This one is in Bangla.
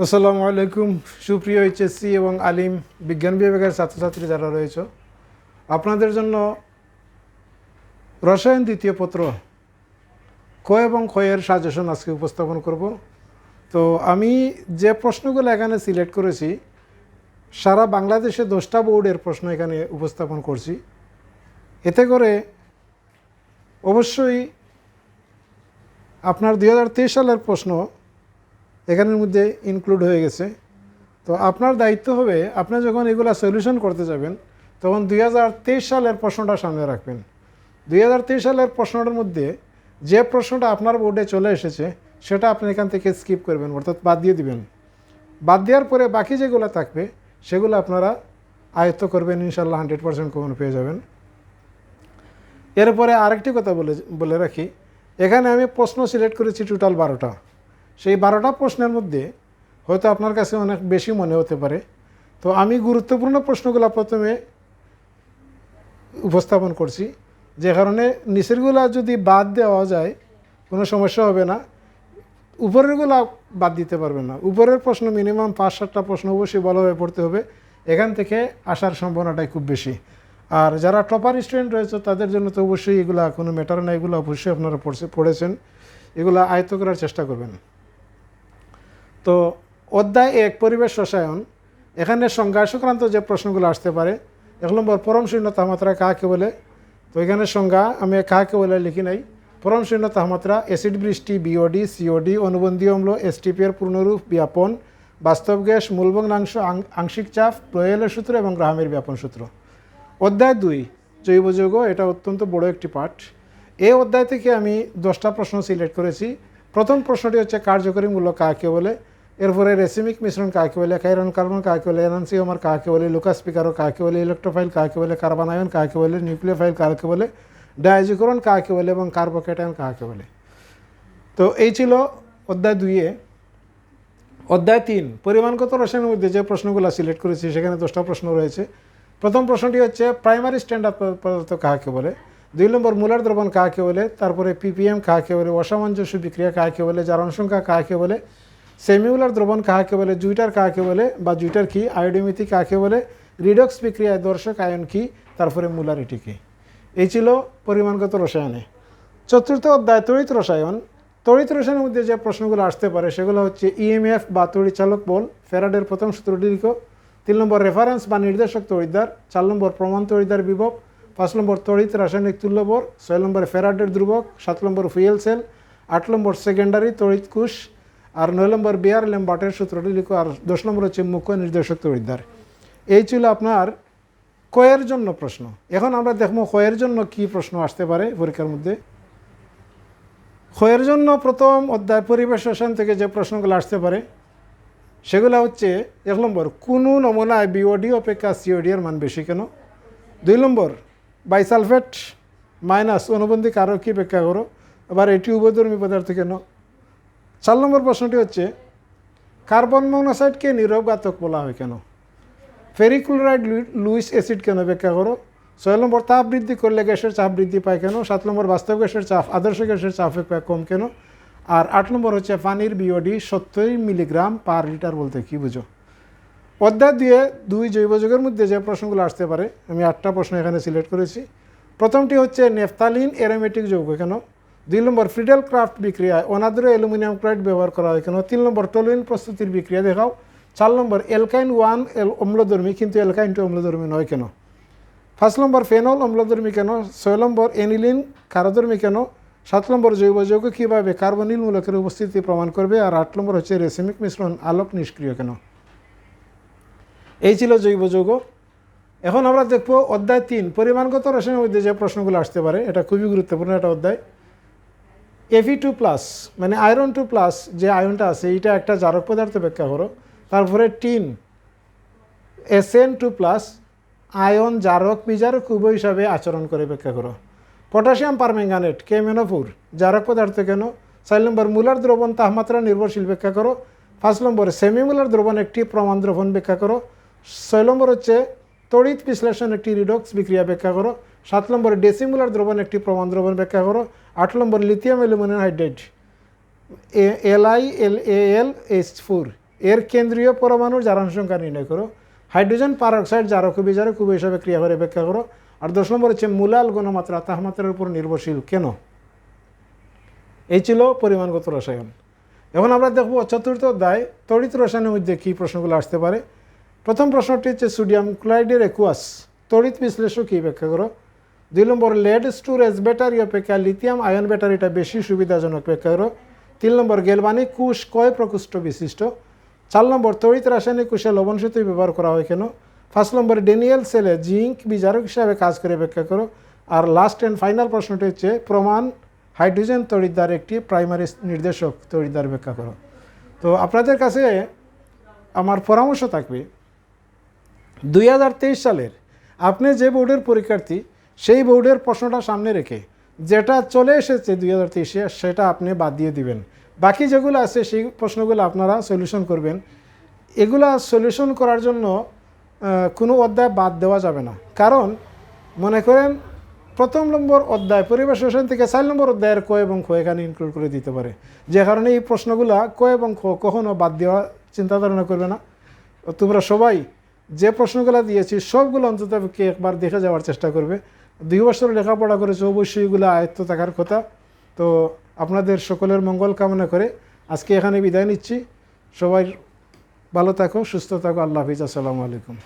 আসসালামু আলাইকুম, সুপ্রিয় এইচএসসি এবং আলিম বিজ্ঞান বিভাগের ছাত্রছাত্রী যারা রয়েছে, আপনাদের জন্য রসায়ন দ্বিতীয় পত্র ক এবং ক্ষয়ের সাজেশন আজকে উপস্থাপন করব। তো আমি যে প্রশ্নগুলো এখানে সিলেক্ট করেছি, সারা বাংলাদেশে দশটা বোর্ডের প্রশ্ন এখানে উপস্থাপন করছি। এতে করে অবশ্যই আপনার দু হাজার তেইশ সালের প্রশ্ন এখানের মধ্যে ইনক্লুড হয়ে গেছে। তো আপনার দায়িত্ব হবে, আপনি যখন এগুলা সলিউশন করতে যাবেন, তখন দুই হাজার তেইশ সালের প্রশ্নটা সামনে রাখবেন। দুই হাজার তেইশ সালের প্রশ্নটার মধ্যে যে প্রশ্নটা আপনার বোর্ডে চলে এসেছে, সেটা আপনি এখান থেকে স্কিপ করবেন, অর্থাৎ বাদ দিয়ে দিবেন। বাদ দেওয়ার পরে বাকি যেগুলো থাকবে, সেগুলো আপনারা আয়ত্ত করবেন ইনশাল্লাহ হান্ড্রেড পার্সেন্ট কমন পেয়ে যাবেন। এরপরে আরেকটি কথা বলে বলে রাখি, এখানে আমি প্রশ্ন সিলেক্ট করেছি টোটাল বারোটা। সেই বারোটা প্রশ্নের মধ্যে হয়তো আপনার কাছে অনেক বেশি মনে হতে পারে। তো আমি গুরুত্বপূর্ণ প্রশ্নগুলো প্রথমে উপস্থাপন করছি। যে কারণে নিচেরগুলা যদি বাদ দেওয়া যায়, কোনো সমস্যা হবে না। উপরেরগুলা বাদ দিতে পারবে না। উপরের প্রশ্ন মিনিমাম পাঁচ, সাতটা প্রশ্ন অবশ্যই ভালোভাবে পড়তে হবে। এখান থেকে আসার সম্ভাবনাটাই খুব বেশি। আর যারা টপার স্টুডেন্ট রয়েছে, তাদের জন্য তো অবশ্যই এগুলা কোনো ম্যাটার না। এগুলো অবশ্যই আপনারা পড়ছে, পড়েছেন। এগুলো আয়ত্ত করার চেষ্টা করবেন। তো অধ্যায় এক, পরিবেশ রসায়ন। এখানে সংজ্ঞা সংক্রান্ত যে প্রশ্নগুলো আসতে পারে, এক নম্বর, পরম শূন্য তাপমাত্রা কাকে বলে? তো এখানে সংজ্ঞা আমি কাকে বলে লিখি নাই। পরম শূন্য তাপমাত্রা অ্যাসিড বৃষ্টি বিওডি সিওডি অনুবন্ধী অম্ল এসটিপি এর পূর্ণরূপ, ব্যাপন, বাস্তব গ্যাস, মূলভগ্নাংশ আংশিক চাপ, প্রয়েলের সূত্র এবং গ্রাহামের ব্যাপন সূত্র। অধ্যায় দুই, জৈব যৌগ, এটা অত্যন্ত বড় একটি পাঠ। এই অধ্যায় থেকে আমি দশটা প্রশ্ন সিলেক্ট করেছি। প্রথম প্রশ্নটি হচ্ছে কার্যকরী মূল্য কাকে বলে? এরপরে রেসিমিক মিশ্রণ কাকে বলে, কাইরন কার্বন কাকে বলে এনান্সিওমার কাকে বলে, লুকাস পিকারো কাকে বলে, ইলেকট্রোফাইল কাকে বলে, কার্বানায়ন কাকে বলে, নিউক্লিওফাইল কাকে বলে, ডায়াজিকরণ কাকে বলে এবং কার্বোক্যাটায়ন কাকে বলে। তো এই ছিল অধ্যায় দুইয়ে। অধ্যায় তিন, পরিমাণগত রসায়নের মধ্যে যে প্রশ্নগুলো সিলেক্ট করেছি, সেখানে দশটা প্রশ্ন রয়েছে। প্রথম প্রশ্নটি হচ্ছে, প্রাইমারি স্ট্যান্ডার্ড পদার্থ কাকে বলে? দুই নম্বর, মূলার দ্রবণ কাকে বলে? তারপরে পিপিএম কাকে বলে? অসামঞ্জস্য বিক্রিয়া কাকে বলে? জারণ সংখ্যা কাকে বলে? সেমিউলার দ্রবণ কাকে বলে, জুইটার কাকে বলে, বা জুইটার কি আয়োডিমিতি কাকে বলে, রিডক্স বিক্রিয়ায় দর্শক আয়ন কি, তারপরে মুলারিটি কি। এই ছিল পরিমাণগত রসায়নে। চতুর্থ অধ্যায়, তড়িৎ রসায়ন। তড়িৎ রসায়নের মধ্যে যে প্রশ্নগুলো আসতে পারে, সেগুলো হচ্ছে ইএমএফ বা তড়িৎচালক বল, ফেরাডের প্রথম সূত্রটি লিখো তিন নম্বর রেফারেন্স বা নির্দেশক তড়িৎদ্বার। চার নম্বর প্রমাণ তড়িৎদ্বার বিভব। পাঁচ নম্বর তড়িৎ রাসায়নিক তুল্যবর। ছয় নম্বর ফেরাডের ধ্রুবক। সাত নম্বর ফুয়েল সেল। আট নম্বর সেকেন্ডারি তড়িৎ কুশ আর নয় নম্বর বিয়ার ল্যাম্বার্টের সূত্রটি লিখো, আর দশ নম্বর হচ্ছে মুখ্য নির্দেশক তড়িৎদ্বার এই ছিল আপনার কয়ের জন্য প্রশ্ন। এখন আমরা দেখব কয়ের জন্য কি প্রশ্ন আসতে পারে পরীক্ষার মধ্যে। ক্ষয়ের জন্য প্রথম অধ্যায় পরিবেশ রসায়ন থেকে যে প্রশ্নগুলো আসতে পারে, সেগুলো হচ্ছে, এক নম্বর, কোনো নমুনায় বিওডি অপেক্ষা সিওডি এর মান বেশি কেন? দুই নম্বর বাইসালফেট মাইনাস অনুবন্ধী কারও কি ব্যাখ্যা করো? আবার এটি উভয়ধর্মী পদার্থ কেন? চার নম্বর প্রশ্নটি হচ্ছে, কার্বন মনোক্সাইডকে নীরবঘাতক বলা হয় কেন? ফেরিক্লোরাইড লুইস অ্যাসিড কেন ব্যাখ্যা করো? ছয় নম্বর, তাপ বৃদ্ধি করলে গ্যাসের চাপ বৃদ্ধি পায় কেন? সাত নম্বর, বাস্তব গ্যাসের চাপ, আদর্শ গ্যাসের চাপ কম কেন? আর আট নম্বর হচ্ছে, পানির বিওডি সত্তর মিলিগ্রাম পার লিটার বলতে কি বুঝো? অধ্যায় দিয়ে দুই জৈব যৌগের মধ্যে যে প্রশ্নগুলো আসতে পারে, আমি আটটা প্রশ্ন এখানে সিলেক্ট করেছি। প্রথমটি হচ্ছে, নেফতালিন এরোমেটিক যৌগ কেন? দুই নম্বর ফ্রিডেল ক্রাফট বিক্রিয়ায় অনাদ্র অ্যালুমিনিয়াম ক্লোরাইড ব্যবহার করা হয় কেন? তিন নম্বর টলুইন প্রস্তুতির বিক্রিয়া দেখাও। চার নম্বর এলকাইন ওয়ান এল অম্লধর্মী, কিন্তু এলকাইন টু অম্লধর্মী নয় কেন? পাঁচ নম্বর ফেনল অম্লধর্মী কেন? ছয় নম্বর এনিলিন কারোধর্মী কেন? সাত নম্বর জৈব যৌগ কীভাবে কার্বনিল মূলকের উপস্থিতি প্রমাণ করবে? আর আট নম্বর হচ্ছে রেসিমিক মিশ্রণ, আলোক নিষ্ক্রিয় কেন? এই ছিল জৈব যৌগ। এখন আমরা দেখব অধ্যায় তিন, পরিমাণগত রসায়নের মধ্যে যে প্রশ্নগুলো আসতে পারে, এটা খুবই গুরুত্বপূর্ণ একটা অধ্যায়। এফি টু প্লাস মানে আয়রন টু প্লাস যে আয়নটা আছে, এইটা একটা জারক পদার্থ ব্যাখ্যা করো। তারপরে tin SN two plus ion জারক বিজারক উভয় হিসাবে আচরণ করে ব্যাখ্যা করো। পটাশিয়াম পারম্যাঙ্গানেট কে মেনোফুর জারক পদার্থ কেন? চার নম্বর, মূলার দ্রবণ তাপমাত্রা নির্ভরশীল ব্যাখ্যা করো। পাঁচ নম্বর সেমিমুলার দ্রবণ একটি প্রমাণ দ্রবণ ব্যাখ্যা করো। ছয় নম্বর হচ্ছে, তড়িৎ বিশ্লেষণ একটি রিডক্স বিক্রিয়া ব্যাখ্যা করো। সাত নম্বর ডেসিমুলার দ্রবণ একটি প্রমাণ দ্রবণ ব্যাখ্যা করো। আট number lithium aluminium hydrate. L I L A L H four এর কেন্দ্রীয় পরমাণুর জারণ সংখ্যা নির্ণয় করো। হাইড্রোজেন জারক বিজারক উভয় হিসাবে ক্রিয়া করে ব্যাখ্যা করো। আর দশ নম্বর হচ্ছে মূলাল গণমাত্রা তাপমাত্রার উপর নির্ভরশীল কেন? এই ছিল পরিমাণগত রসায়ন। এখন আমরা দেখব চতুর্থ অধ্যায়, তড়িৎ রসায়নের মধ্যে কী প্রশ্নগুলো আসতে পারে। প্রথম প্রশ্নটি হচ্ছে সোডিয়াম ক্লোরাইডের একুয়াস তড়িৎ বিশ্লেষক কী ব্যাখ্যা করো? দুই নম্বর লেড স্টোরেজ ব্যাটারি অপেক্ষা লিথিয়াম আয়ন ব্যাটারিটা বেশি সুবিধাজনক করো। তিন নম্বর গেলবানি কুশ কয় প্রকোষ্ঠ বিশিষ্ট? চার নম্বর, তড়িৎ রাসায়নিক কুশে লবণ সেতু ব্যবহার করা হয় কেন? ফার্স্ট নম্বর ডেনিয়েল সেলে জিঙ্ক বিজারক হিসাবে কাজ করে ব্যাখ্যা করো। আর লাস্ট অ্যান্ড ফাইনাল প্রশ্নটি হচ্ছে, প্রমাণ হাইড্রোজেন তড়িৎদ্বার একটি প্রাইমারি নির্দেশক তড়িৎদ্বার ব্যাখ্যা করো। তো আপনাদের কাছে আমার পরামর্শ থাকবে, দুই হাজার তেইশ সালের আপনি যে বোর্ডের পরীক্ষার্থী সেই বোর্ডের প্রশ্নটা সামনে রেখে, যেটা চলে এসেছে দুই হাজার তেইশে, সেটা আপনি বাদ দিয়ে দিবেন। বাকি যেগুলো আছে, সেই প্রশ্নগুলো আপনারা সলিউশন করবেন। এগুলা সলিউশন করার জন্য কোনো অধ্যায় বাদ দেওয়া যাবে না। কারণ, মনে করেন, প্রথম নম্বর অধ্যায়, পরিবেশ রসায়ন থেকে চার নম্বর অধ্যায়ের ক এবং খ এখানে ইনক্লুড করে দিতে পারে। যে কারণে এই প্রশ্নগুলা ক এবং খ কখনো বাদ দেওয়া চিন্তা ধারণা করবে না। তোমরা সবাই যে প্রশ্নগুলো দিয়েছি, সবগুলো অন্তত একবার দেখে যাওয়ার চেষ্টা করবে। দুই বছর লেখাপড়া করেছে অবশ্যই এগুলো আয়ত্ত থাকার কথা। তো আপনাদের সকলের মঙ্গল কামনা করে আজকে এখানে বিদায় নিচ্ছি। সবাই ভালো থাকো, সুস্থ থাকো। আল্লাহ হাফিজ। আসসালামু আলাইকুম।